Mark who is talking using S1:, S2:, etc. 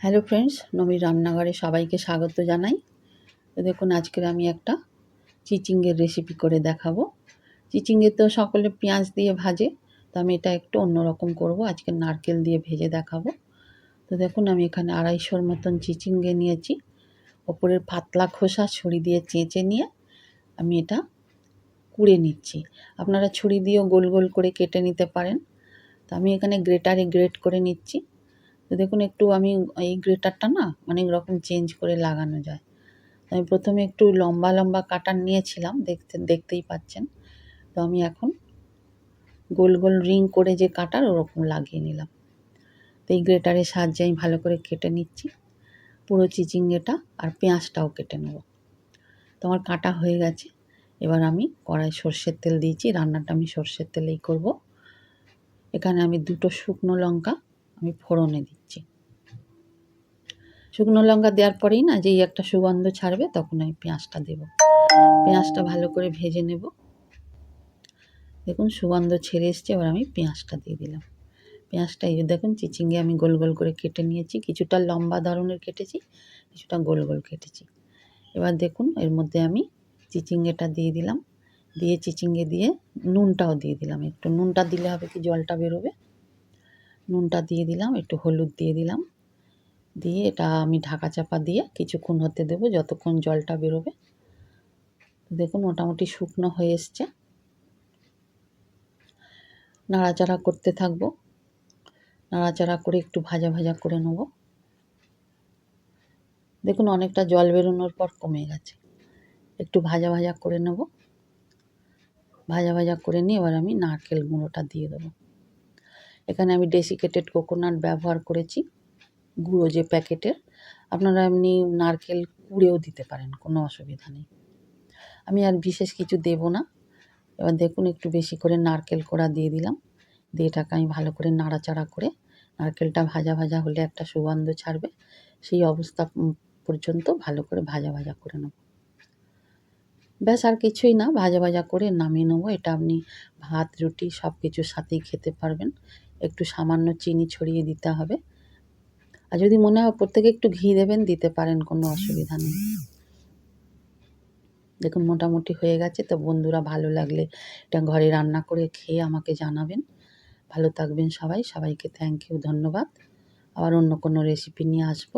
S1: Hello friends নমির রান্নাঘরে সবাইকে স্বাগত জানাই। তো দেখুন, আজকের আমি একটা চিচিঙ্গের রেসিপি করে দেখাবো। চিচিঙ্গের তো সকলে পেঁয়াজ দিয়ে ভাজে, তো আমি এটা একটু অন্যরকম করব। আজকে নারকেল দিয়ে ভেজে দেখাবো। তো দেখুন, আমি এখানে আড়াইশোর মতন চিচিঙ্গে নিয়েছি। ওপরের পাতলা খোসা ছুরি দিয়ে চেঁচে নিয়ে আমি এটা কুড়ে নিচ্ছি। আপনারা ছুরি দিয়েও গোল গোল করে কেটে নিতে পারেন। তো আমি এখানে গ্রেটারে গ্রেট করে নিচ্ছি। তো দেখুন একটু আমি এই গ্রেটারটা না অনেক রকম চেঞ্জ করে লাগানো যায়। আমি প্রথমে একটু লম্বা লম্বা কাটার নিয়েছিলাম, দেখতে, দেখতেই পাচ্ছেন। তো আমি এখন গোল গোল রিং করে যে কাটার ওরকম লাগিয়ে নিলাম। তো এই গ্রেটারের সাহায্যে আমি ভালো করে কেটে নিচ্ছি। পুরো চিচিঙ্গেটা আর পেঁয়াজটাও কেটে নেব। তো আমার কাটা হয়ে গেছে। এবার আমি কড়াই সর্ষের তেল দিয়েছি। রান্নাটা আমি সর্ষের তেলেই করব। এখানে আমি দুটো শুকনো লঙ্কা আমি ফোড়নে দিচ্ছি। শুকনো লঙ্কা দেওয়ার পরেই না যেই একটা সুগন্ধ ছাড়বে তখন আমি পেঁয়াজটা দেব। পেঁয়াজটা ভালো করে ভেজে নেব। দেখুন সুগন্ধ ছেড়ে এসছে, এবার আমি পেঁয়াজটা দিয়ে দিলাম। পেঁয়াজটা এই দেখুন চিচিঙ্গে আমি গোল গোল করে কেটে নিয়েছি। কিছুটা লম্বা ধরনের কেটেছি, কিছুটা গোল গোল কেটেছি। এবার দেখুন এর মধ্যে আমি চিচিঙ্গেটা দিয়ে দিলাম। দিয়ে চিচিঙ্গে দিয়ে নুনটাও দিয়ে দিলাম। একটু নুনটা দিলে হবে কি জলটা বেরোবে। নুনটা দিয়ে দিলাম, একটু হলুদ দিয়ে দিলাম। দিয়ে এটা আমি ঢাকা চাপা দিয়ে কিছুক্ষণ হতে দেবো, যতক্ষণ জলটা বেরোবে। দেখুন মোটামুটি শুকনো হয়ে এসছে। নাড়াচাড়া করতে থাকব। নাড়াচাড়া করে একটু ভাজা ভাজা করে নেব। দেখুন অনেকটা জল বেরোনোর পর কমে গেছে। একটু ভাজা ভাজা করে নেব। ভাজা ভাজা করে নিয়ে এবার আমি নারকেল গুঁড়োটা দিয়ে দেবো। এখানে আমি ডেসিকেটেড কোকোনাট ব্যবহার করেছি, গুঁড়ো যে প্যাকেটের আপনারা এমনি নারকেল কুড়েও দিতে পারেন, কোনো অসুবিধা নেই। আমি আর বিশেষ কিছু দেব না। এবার দেখুন, একটু বেশি করে নারকেল কোড়া দিয়ে দিলাম। দিয়ে এটাকে আমি ভালো করে নাড়াচাড়া করে, নারকেলটা ভাজা ভাজা হলে একটা সুগন্ধ ছাড়বে, সেই অবস্থা পর্যন্ত ভালো করে ভাজা ভাজা করে নেব। ব্যাস, আর কিছুই না, ভাজা ভাজা করে নামিয়ে নেব। এটা আপনি ভাত, রুটি সব কিছুর সাথেই খেতে পারবেন। একটু সামান্য চিনি ছড়িয়ে দিতে হবে। আর যদি মনে হয় ওপর থেকে একটু ঘি দেবেন, দিতে পারেন, কোনো অসুবিধা নেই। দেখুন, মোটামুটি হয়ে গেছে। তো বন্ধুরা, ভালো লাগলে এটা ঘরে রান্না করে খেয়ে আমাকে জানাবেন। ভালো থাকবেন সবাই। সবাইকে থ্যাংক ইউ ধন্যবাদ। আবার অন্য কোনো রেসিপি নিয়ে আসব।